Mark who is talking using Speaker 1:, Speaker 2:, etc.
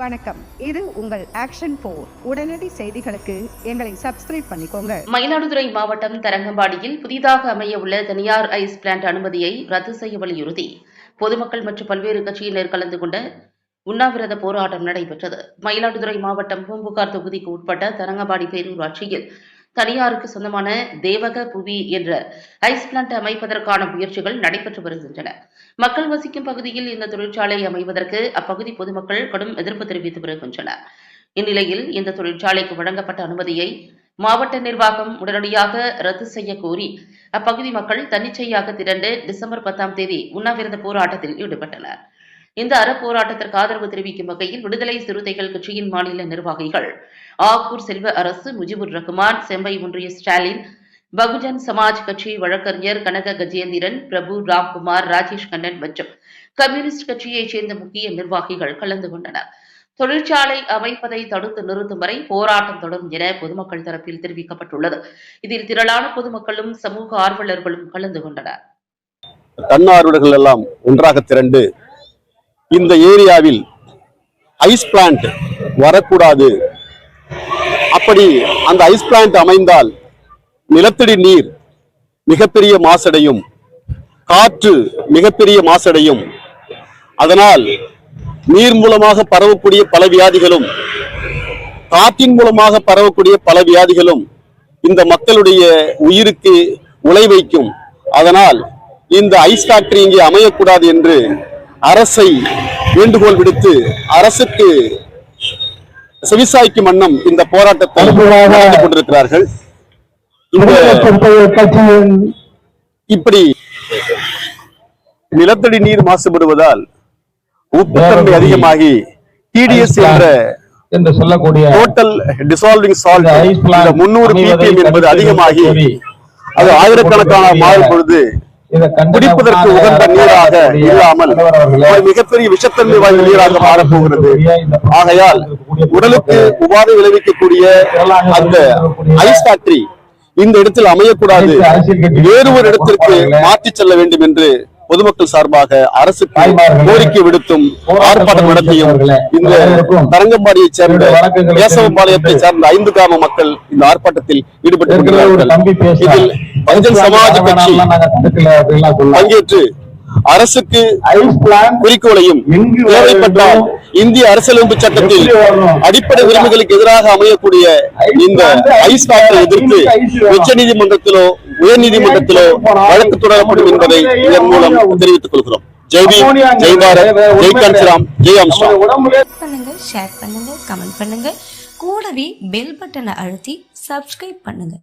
Speaker 1: வணக்கம். இது உங்கள் ஆக்ஷன் போர் உடனடி செய்திகளுக்கு எங்களை சப்ஸ்கிரைப் பண்ணிக்கோங்க.
Speaker 2: மயிலாடுதுறை மாவட்டம் தரங்கம்பாடியில் புதிதாக அமைய உள்ள தனியார் ஐஸ் பிளான்ட் அனுமதியை ரத்து செய்ய வலியுறுத்தி பொதுமக்கள் மற்றும் பல்வேறு கட்சியினர் கலந்து கொண்ட உண்ணாவிரத போராட்டம் நடைபெற்றது. மயிலாடுதுறை மாவட்டம் பூம்புகார் தொகுதிக்கு உட்பட்ட தரங்கம்பாடி பேரூராட்சியில் தனியாருக்கு சொந்தமான தேவக புவி என்ற ஐஸ் பிளான்ட் அமைப்பதற்கான முயற்சிகள் நடைபெற்று வருகின்றன. மக்கள் வசிக்கும் பகுதியில் இந்த தொழிற்சாலை அமைவதற்கு அப்பகுதி பொதுமக்கள் கடும் எதிர்ப்பு தெரிவித்து வருகின்றனர். இந்நிலையில் இந்த தொழிற்சாலைக்கு வழங்கப்பட்ட அனுமதியை மாவட்ட நிர்வாகம் உடனடியாக ரத்து செய்ய கோரி அப்பகுதி மக்கள் தன்னிச்சையாக திரண்டு டிசம்பர் பத்தாம் தேதி உண்ணாவிரத போராட்டத்தில் ஈடுபட்டனர். இந்த அறப்போராட்டத்திற்கு ஆதரவு தெரிவிக்கும் வகையில் விடுதலை சிறுத்தைகள் கட்சியின் மாநில நிர்வாகிகள் ஆக்கூர் செல்வ அரசு முஜிபுர் ரஹ்மான் செம்பை ஒன்றிய ஸ்டாலின் பகுஜன் சமாஜ் கட்சி வழக்கறிஞர் கனக கஜேந்திரன் பிரபு ராம்குமார் ராஜேஷ் கண்ணன் மற்றும் கம்யூனிஸ்ட் கட்சியைச் சேர்ந்த முக்கிய நிர்வாகிகள் கலந்து கொண்டனர். தொழிற்சாலை அமைப்பதை தடுத்து நிறுத்தும் வரை போராட்டம் தொடரும் என பொதுமக்கள் தரப்பில் தெரிவிக்கப்பட்டுள்ளது. இதில் திரளான பொதுமக்களும் சமூக ஆர்வலர்களும் கலந்து கொண்டனர்.
Speaker 3: தன்னார்வலர்கள் எல்லாம் ஒன்றாக திரண்டு இந்த ஏரியாவில் ஐஸ் பிளான்ட் வரக்கூடாது. அப்படி அந்த ஐஸ் பிளான்ட் அமைந்தால் நிலத்தடி நீர் மிகப்பெரிய மாசடையும். காற்று மிகப்பெரிய மாசடையும். அதனால் நீர் மூலமாக பரவக்கூடிய பல வியாதிகளும் காற்றின் மூலமாக பரவக்கூடிய பல வியாதிகளும் இந்த மக்களுடைய உயிருக்கு உலை வைக்கும். அதனால் இந்த ஐஸ் ஃபேக்டரி இங்கே அமையக்கூடாது என்று அரசை வேண்டுகோள் விடுத்து அரசுக்கு செவிசாய்க்கும் வண்ணம் இந்த போராட்டத்தை கொண்டிருக்கிறார்கள். இப்படி நிலத்தடி நீர் மாசுபடுவதால் உப்புத்தன்மை அதிகமாகி டிடிஎஸ் என்ற
Speaker 4: என்று சொல்லக்கூடிய
Speaker 3: டோட்டல் டிசால்விங் சால்ட் முன்னூறு பிபிஎம் என்பது அதிகமாகி அது ஆயிரக்கணக்கான மாறும் பொழுது குடிப்பதற்கு உகந்த நீராக இல்லாமல் மிகப்பெரிய விஷத்தன்மை வாய்ந்த நீராக மாறப்போகிறது. ஆகையால் உடலுக்கு உபாதை விளைவிக்கக்கூடிய அந்த ஐஸ் ஃபேக்டரி இந்த இடத்தில் அமையக்கூடாது. வேறு ஒரு இடத்திற்கு மாற்றிச் செல்ல வேண்டும் என்று பொதுமக்கள் சார்பாக அரசுக்கு கோரிக்கை விடுத்தும் ஆர்ப்பாட்டம் நடத்தியும் இந்த தரங்கம்பாடியைச் சேர்ந்த கேசவபாளையத்தை சார்ந்த ஐந்து கிராம மக்கள் இந்த ஆர்ப்பாட்டத்தில் ஈடுபட்டு
Speaker 4: ஏற்கனவே ஒரு
Speaker 3: வருகிறார்கள்
Speaker 4: தம்பி பேசினார்.
Speaker 3: இதில் பகுஜன் சமாஜ் கட்சி. பங்கேற்று அரசுக்கு குறிக்கோளையும் தேவைப்பட்டால்? இந்திய அரசியலமைப்பு சட்டத்தில்? அடிப்படை உரிமைகளுக்கு எதிராக அமையக்கூடிய இந்த ஐஸ் ஃபேக்டரை எதிர்த்து உச்ச நீதிமன்றத்திலோ உயர் நீதிமன்றத்திலோ வழக்கு தொடரப்படும் என்பதை இதன் மூலம் தெரிவித்துக் கொள்கிறோம். ஜெய் பாரத் ஜெய் காஞ்சிராம் ஜெய்
Speaker 5: பண்ணுங்க ஷேர் பண்ணுங்க கமெண்ட் பண்ணுங்க. கூடவே பெல் பட்டனை அழுத்தி சப்ஸ்கிரைப் பண்ணுங்க.